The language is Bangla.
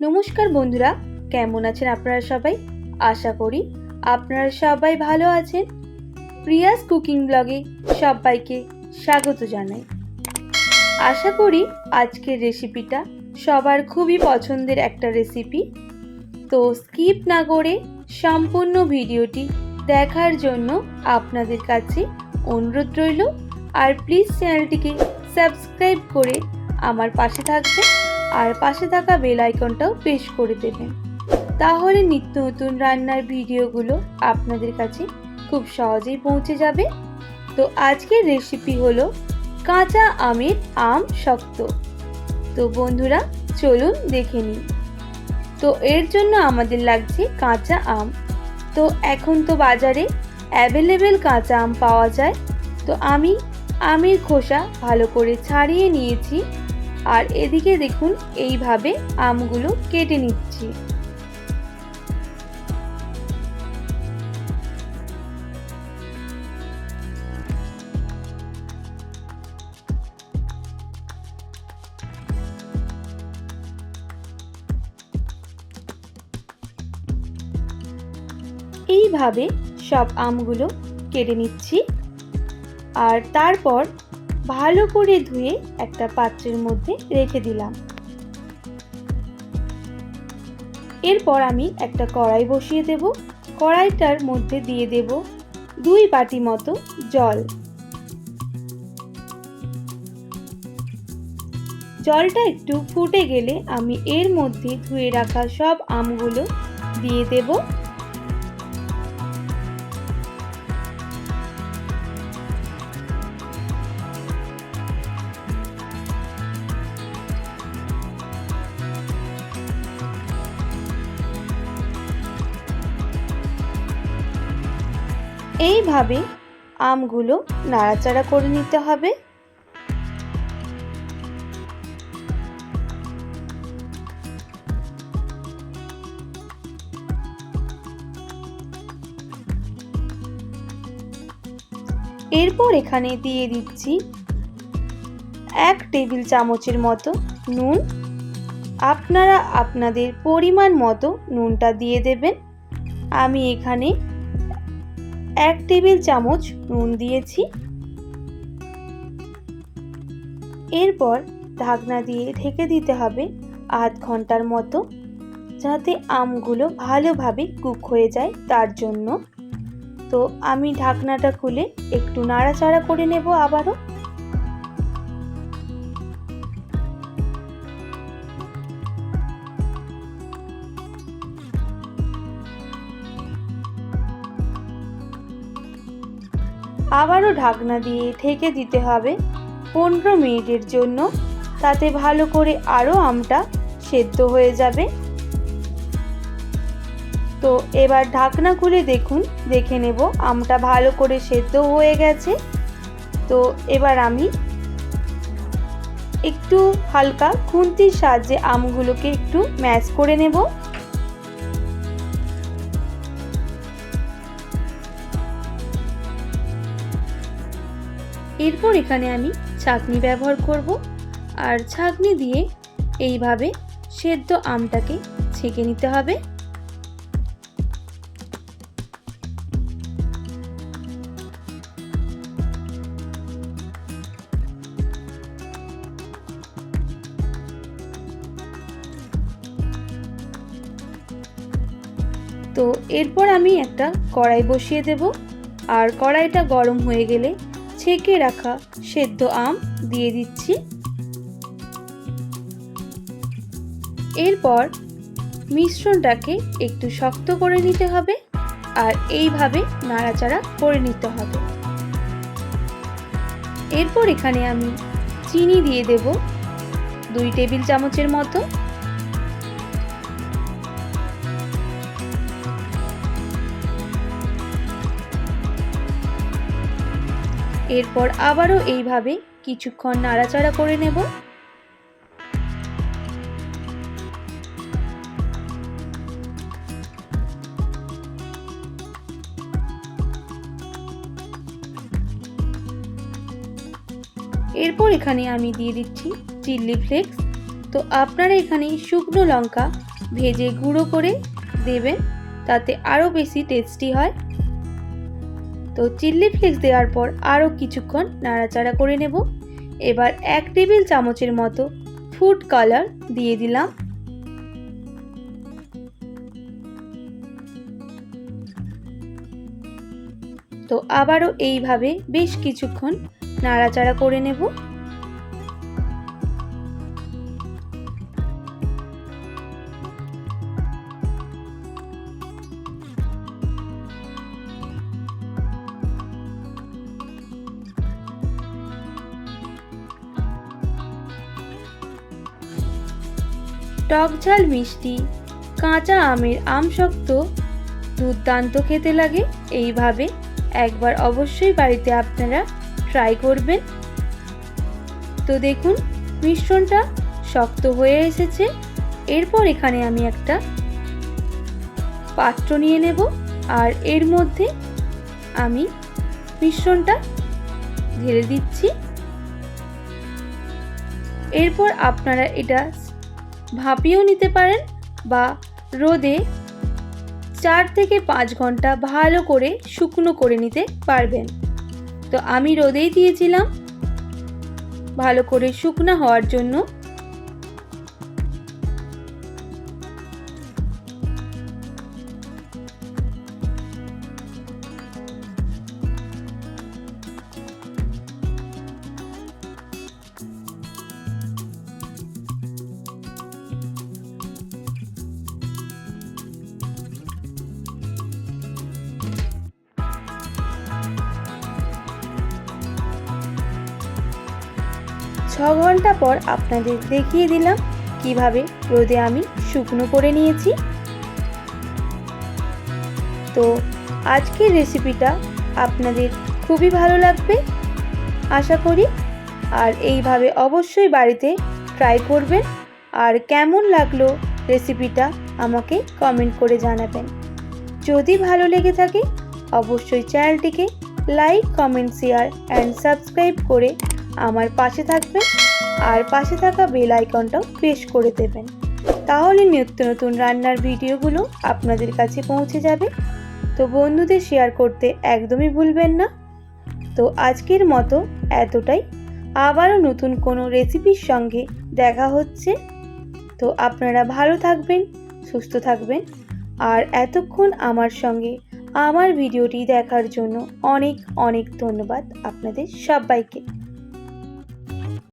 নমস্কার বন্ধুরা, কেমন আছেন আপনারা সবাই? আশা করি আপনারা সবাই ভালো আছেন। প্রিয়াস কুকিং ব্লগে সবাইকে স্বাগত জানাই। আশা করি আজকের রেসিপিটা সবার খুবই পছন্দের একটা রেসিপি। তো স্কিপ না করে সম্পূর্ণ ভিডিওটি দেখার জন্য আপনাদের কাছে অনুরোধ রইল। আর প্লিজ চ্যানেলটিকে সাবস্ক্রাইব করে আমার পাশে থাকবেন। আর পাশে থাকা বেল আইকনটাও প্রেস করে দেবেন। তাহলে নিত্য নতুন রান্নার ভিডিওগুলো আপনাদের কাছে খুব সহজেই পৌঁছে যাবে। তো আজকের রেসিপি হলো কাঁচা আমের আম শক্ত। তো বন্ধুরা, চলুন দেখে নিই। তো এর জন্য আমাদের লাগছে কাঁচা আম। তো এখন তো বাজারে অ্যাভেলেবেল কাঁচা আম পাওয়া যায়। তো আমি আমের খোসা ভালো করে ছাড়িয়ে নিয়েছি। আর এদিকে দেখুন এইভাবে আমগুলো কেটে নিচ্ছি। এইভাবে সব আমগুলো কেটে নিচ্ছি। আর তারপর ভালো করে ধুয়ে একটা পাত্রের মধ্যে রেখে দিলাম। এরপর আমি একটা কড়াই বসিয়ে দেব। কড়াইটার মধ্যে দিয়ে দেব দুই বাটি মতো জল। জলটা একটু ফুটে গেলে আমি এর মধ্যে ধুয়ে রাখা সব আমগুলো দিয়ে দেবো। এইভাবে আমগুলো নাড়াচাড়া করে নিতে হবে। এরপর এখানে দিয়ে দিচ্ছি এক টেবিল চামচের মতো নুন। আপনারা আপনাদের পরিমাণ মতো নুনটা দিয়ে দেবেন। আমি এখানে এক টেবিল চামচ নুন দিয়েছি। এরপর ঢাকনা দিয়ে ঢেকে দিতে হবে আধ ঘণ্টার মতো, যাতে আমগুলো ভালোভাবে কুক হয়ে যায় তার জন্য। তো আমি ঢাকনাটা খুলে একটু নাড়াচাড়া করে নেব আবারও। আবারও ঢাকনা দিয়ে ঢেকে দিতে হবে পনেরো মিনিটের জন্য। তাতে ভালো করে আরও আমটা সেদ্ধ হয়ে যাবে। তো এবার ঢাকনা খুলে দেখুন, দেখে নেব আমটা ভালো করে সেদ্ধ হয়ে গেছে। তো এবার আমি একটু হালকা খুন্তির সাহায্যে আমগুলোকে একটু ম্যাশ করে নেব। এরপর এখানে আমি ছাঁকনি ব্যবহার করব। আর ছাঁকনি দিয়ে এইভাবে সেদ্ধ আমটাকে ছেঁকে নিতে হবে। তো এরপর আমি একটা কড়াই বসিয়ে দেব। আর কড়াইটা গরম হয়ে গেলে ছেঁকে রাখা সেদ্ধ আম দিয়ে দিচ্ছি। এরপর মিশ্রণটাকে একটু শক্ত করে নিতে হবে আর এইভাবে নাড়াচাড়া করে নিতে হবে। এরপর এখানে আমি চিনি দিয়ে দেব দুই টেবিল চামচের মতো। এরপর আবারও এইভাবে কিছুক্ষণ নাড়াচাড়া করে নেব। এরপর এখানে আমি দিয়ে দিচ্ছি চিল্লি ফ্লেক্স। তো আপনারা এখানে শুকনো লঙ্কা ভেজে গুঁড়ো করে দেবেন, তাতে আরও বেশি টেস্টি হয়। তো চিল্লি ফ্লেক্স দেওয়ার পর আরও কিছুক্ষণ নাড়াচাড়া করে নেব। এবার এক টেবিল চামচের মতো ফুড কালার দিয়ে দিলাম। তো আবারও এইভাবে বেশ কিছুক্ষণ নাড়াচাড়া করে নেব। টক ঝাল মিষ্টি, কাঁচা আমের আমশক্ত দুর্দান্ত খেতে লাগে, এইভাবে একবার অবশ্যই বাড়িতে আপনারা ট্রাই করবেন। তো দেখুন, মিশ্রণটা শক্ত হয়ে এসেছে। এরপর এখানে আমি একটা পাত্র নিয়ে নেব আর এর মধ্যে আমি মিশ্রণটা ঢেলে দিচ্ছি। এরপর আপনারা এটা ভাপিয়েও নিতে পারেন বা রোদে চার থেকে পাঁচ ঘণ্টা ভালো করে শুকনো করে নিতে পারবেন। তো আমি রোদেই দিয়েছিলাম। ভালো করে শুকনো হওয়ার জন্য ঘণ্টা পর আপনাদের দেখিয়ে দিলাম কীভাবে রোদে আমি শুকনো করে নিয়েছি। তো আজকের রেসিপিটা আপনাদের খুবই ভালো লাগবে, আশা করি। আর এইভাবে অবশ্যই বাড়িতে ট্রাই করবেন। আর কেমন লাগল রেসিপিটা আমাকে কমেন্ট করে জানাবেন। যদি ভালো লেগে থাকে, অবশ্যই চ্যানেলটিকে like, comment, share, and subscribe করে আমার পাশে থাকবেন আর পাশে থাকা বেল আইকনটাও প্রেস করে দেবেন। তাহলে নিত্য নতুন রান্নার ভিডিওগুলো আপনাদের কাছে পৌঁছে যাবে। তো বন্ধুদের শেয়ার করতে একদমই ভুলবেন না। তো আজকের মতো এতটাই। আবারও নতুন কোনো রেসিপির সঙ্গে দেখা হচ্ছে। তো আপনারা ভালো থাকবেন, সুস্থ থাকবেন। আর এতক্ষণ আমার সঙ্গে আমার ভিডিওটি দেখার জন্য অনেক অনেক ধন্যবাদ আপনাদের সবাইকে।